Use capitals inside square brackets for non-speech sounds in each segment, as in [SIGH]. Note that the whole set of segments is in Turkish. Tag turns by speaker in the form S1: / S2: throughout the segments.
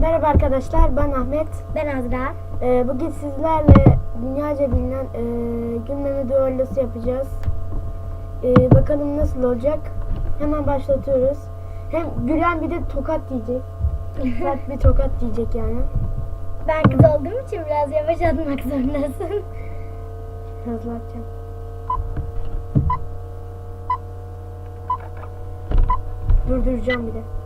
S1: Merhaba arkadaşlar, ben Ahmet.
S2: Ben Azra.
S1: Ee, bugün sizlerle dünyaca bilinen e, gülmeme düellosu yapacağız. Ee, bakalım nasıl olacak. Hemen başlatıyoruz. Hem gülen bir de tokat diyecek. Sert [LAUGHS] bir tokat diyecek yani.
S2: Ben kız olduğum için biraz yavaş atmak zorundasın. [LAUGHS]
S1: Hızlı atacağım. Durduracağım bir de.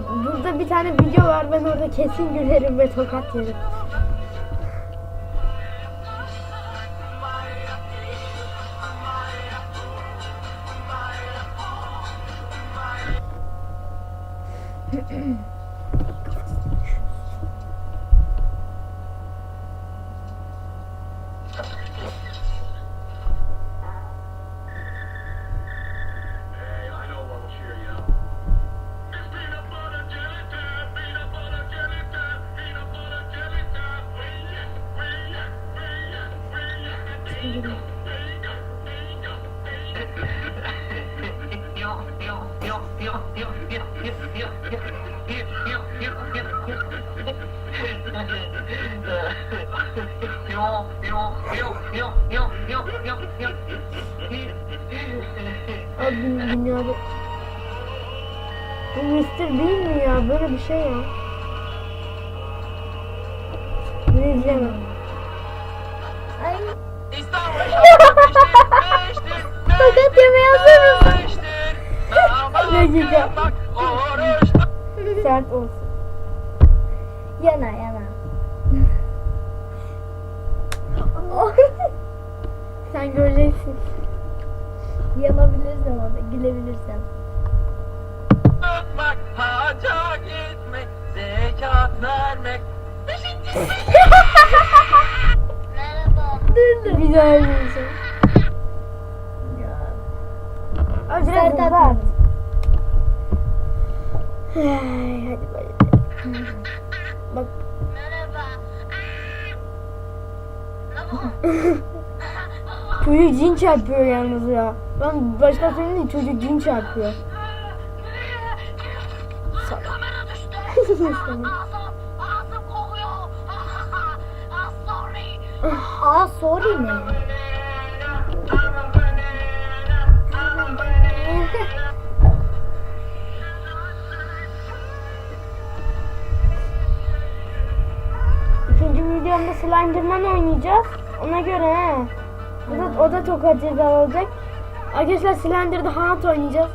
S1: Bak burada bir tane video var ben orada kesin gülerim ve tokat yerim.
S3: Go.
S1: Abi dünyada... Bu Mr. değil mi ya? Böyle bir şey ya. Bunu izleyemem. Güzel. Sert olsun.
S2: Yana yana. [LAUGHS]
S1: Sen göreceksin.
S2: Yanabilirsen orada gülebilirsen.
S3: Tutmak, haca gitmek, zekat vermek. [LAUGHS]
S2: Dur dur.
S1: Güzel bir. [LAUGHS] Çocuk cin çarpıyor yalnız ya. Ben başta söyleyeyim de çocuk cin çarpıyor.
S2: Aa sorry ne?
S1: İkinci videomda Slenderman oynayacağız. Ona göre he. O da, o da tokat ceza olacak. Arkadaşlar Slender'da Hunt oynayacağız.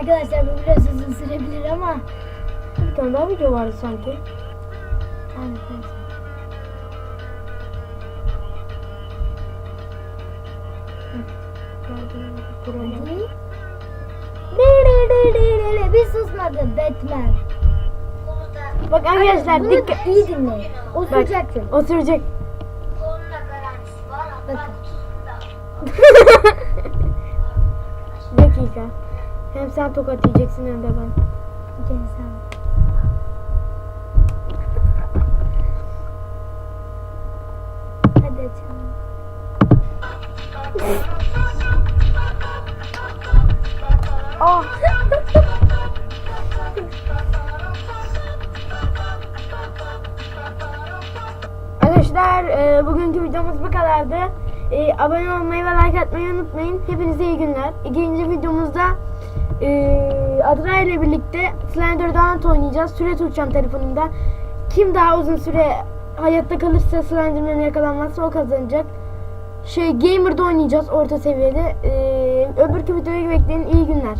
S2: Arkadaşlar bu biraz uzun sürebilir ama.
S1: Bir tane daha video vardı sanki.
S2: Evet, evet. Bir susmadı Batman.
S1: Bak arkadaşlar
S2: Bunu
S1: dikkat.
S2: iyi dinleyin. Oturacaksın.
S1: Oturacak.
S2: Bakın. [LAUGHS]
S1: Dakika. Hem sen tokat yiyeceksin hem de ben.
S2: Gel sen.
S1: Arkadaşlar e, bugünkü videomuz bu kadardı. E, abone olmayı ve like atmayı unutmayın. Hepinize iyi günler. İkinci videomuzda e, Adra ile birlikte Slender Dance oynayacağız. Süre tutacağım telefonumda. Kim daha uzun süre hayatta kalırsa Slenderman'e yakalanmazsa o kazanacak. Şey Gamer'da oynayacağız orta seviyede. E, öbürkü videoyu bekleyin. İyi günler.